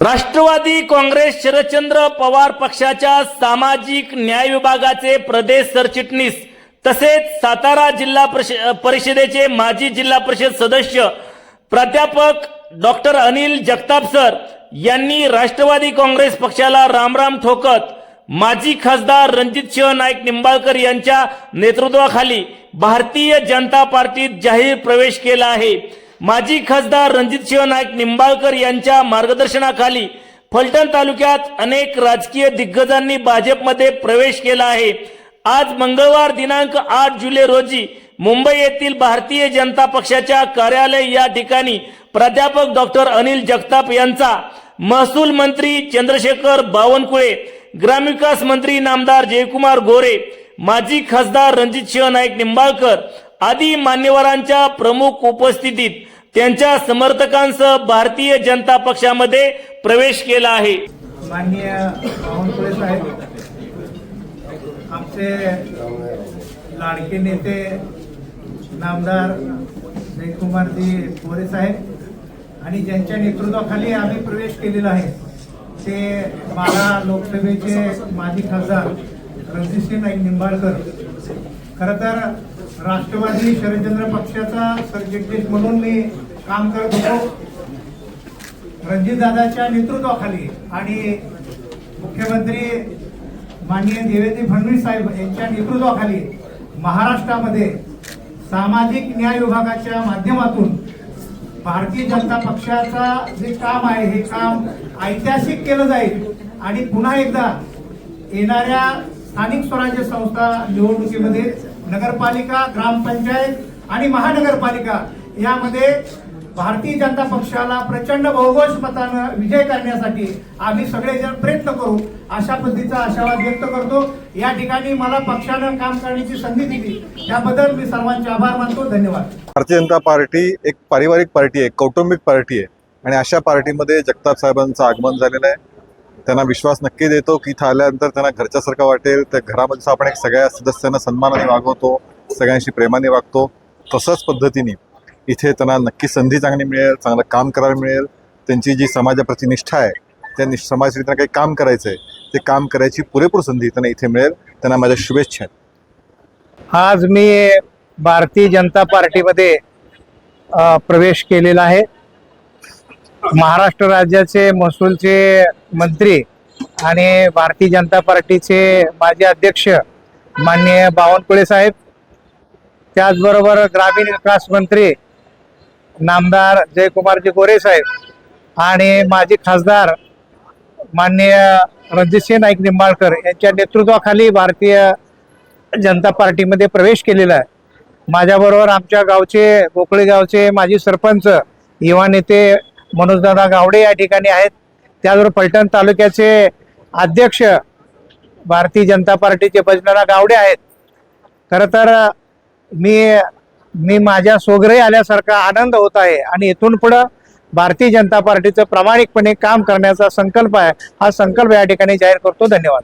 राष्ट्रवादी काँग्रेस शरदचंद्र पवार पक्षाच्या सामाजिक न्याय विभागाचे प्रदेश सरचिटणीस तसेच सातारा जिल्हा परिषदेचे माजी जिल्हा परिषद सदस्य प्राध्यापक डॉक्टर अनिल जगताप सर यांनी राष्ट्रवादी काँग्रेस पक्षाला रामराम ठोकत माजी खासदार रणजितसिंह नाईक निंबाळकर यांच्या नेतृत्वाखाली भारतीय जनता पार्टीत जाहीर प्रवेश केला आहे. माजी खासदार रणजितसिंह नाईक निंबाळकर यांच्या मार्गदर्शनाखाली फलटण तालुक्यात अनेक राजकीय दिग्गजांनी भाजपमध्ये प्रवेश केला आहे. आज मंगळवार दिनांक आठ जुलै रोजी मुंबई येथील भारतीय जनता पक्षाच्या कार्यालय या ठिकाणी प्राध्यापक डॉक्टर अनिल जगताप यांचा महसूल मंत्री चंद्रशेखर बावनकुळे ग्रामविकास मंत्री नामदार जयकुमार गोरे माजी खासदार रणजितसिंह नाईक निंबाळकर आदी मान्यवरांच्या प्रमुख उपस्थितीत त्यांच्या समर्थकांसह भारतीय जनता पक्षामध्ये प्रवेश केला आहे. माननीय बावनकुळे साहेब आमचे लाडके नेते नामदार जयकुमारजी गोरे साहेब आणि ज्यांच्या नेतृत्वाखाली आम्ही प्रवेश केलेला आहे ते बारा लोकसभेचे माजी खासदार रणजितसिंह नाईक निंबाळकर. खरं तर राष्ट्रवादी शरदचंद्र पक्षाचा सरचिटणीस म्हणून मी काम करत होतो. रणजितदादाच्या नेतृत्वाखाली आणि मुख्यमंत्री माननीय देवेंद्र फडणवीस साहेब यांच्या नेतृत्वाखाली महाराष्ट्रामध्ये सामाजिक न्याय विभागाच्या माध्यमातून भारतीय जनता पक्षाचा जे काम आहे हे काम ऐतिहासिक केलं जाईल आणि पुन्हा एकदा येणाऱ्या स्थानिक स्वराज्य संस्था निवडणुकीमध्ये नगरपालिका ग्रामपंचायत आणि महानगरपालिका यामध्ये भारतीय जनता पक्षाला प्रचंड बहुघोष मतानं विजय करण्यासाठी आम्ही सगळेजण प्रयत्न करू अशा पद्धतीचा आशावाद व्यक्त करतो. या ठिकाणी मला पक्षानं काम करण्याची संधी दिली. त्याबद्दल मी सर्वांचे आभार मानतो. धन्यवाद. भारतीय जनता पार्टी एक पारिवारिक पार्टी आहे कौटुंबिक पार्टी आहे. आणि अशा पार्टीमध्ये जगताप साहेबांचं आगमन झालेलं आहे. त्यांना विश्वास नक्की देतो की इथं आल्यानंतर त्यांना घरच्यासारखं वाटेल. त्या घरामध्ये आपण एक सगळ्या सदस्यांना सन्मानाने वागवतो सगळ्यांशी प्रेमाने वागतो. तसंच पद्धतीने इथे त्यांना नक्की संधी चांगली मिळेल चांगलं काम करायला मिळेल. त्यांची जी समाजाप्रती निष्ठा आहे त्या निष्ठ समाजासाठी त्यांना काही काम करायचं आहे ते काम करायची पुरेपूर संधी त्यांना इथे मिळेल. त्यांना माझ्या शुभेच्छा आहेत. आज मी भारतीय जनता पार्टीमध्ये प्रवेश केलेला आहे. महाराष्ट्र राज्याचे महसूलचे मंत्री आणि भारतीय जनता पार्टीचे माजी अध्यक्ष माननीय बावनकुळे साहेब त्याचबरोबर ग्रामीण विकास मंत्री नामदार जयकुमारजी गोरे साहेब आणि माजी खासदार माननीय रणजितसिंह नाईक निंबाळकर यांच्या नेतृत्वाखाली भारतीय जनता पार्टीमध्ये प्रवेश केलेला आहे. माझ्याबरोबर आमच्या गावचे गोकळे गावचे माजी सरपंच युवा नेते मनोजदादा गावडे या ठिकाणी आहेत. त्याचबरोबर पलटण तालुक्याचे अध्यक्ष भारतीय जनता पार्टीचे भजनदा गावडे आहेत. खरं तर मी मी माझ्या सोगरे आल्यासारखा आनंद होत आहे आणि इथून पुढं भारतीय जनता पार्टीचं प्रामाणिकपणे काम करण्याचा संकल्प आहे. हा संकल्प या ठिकाणी जाहीर करतो. धन्यवाद.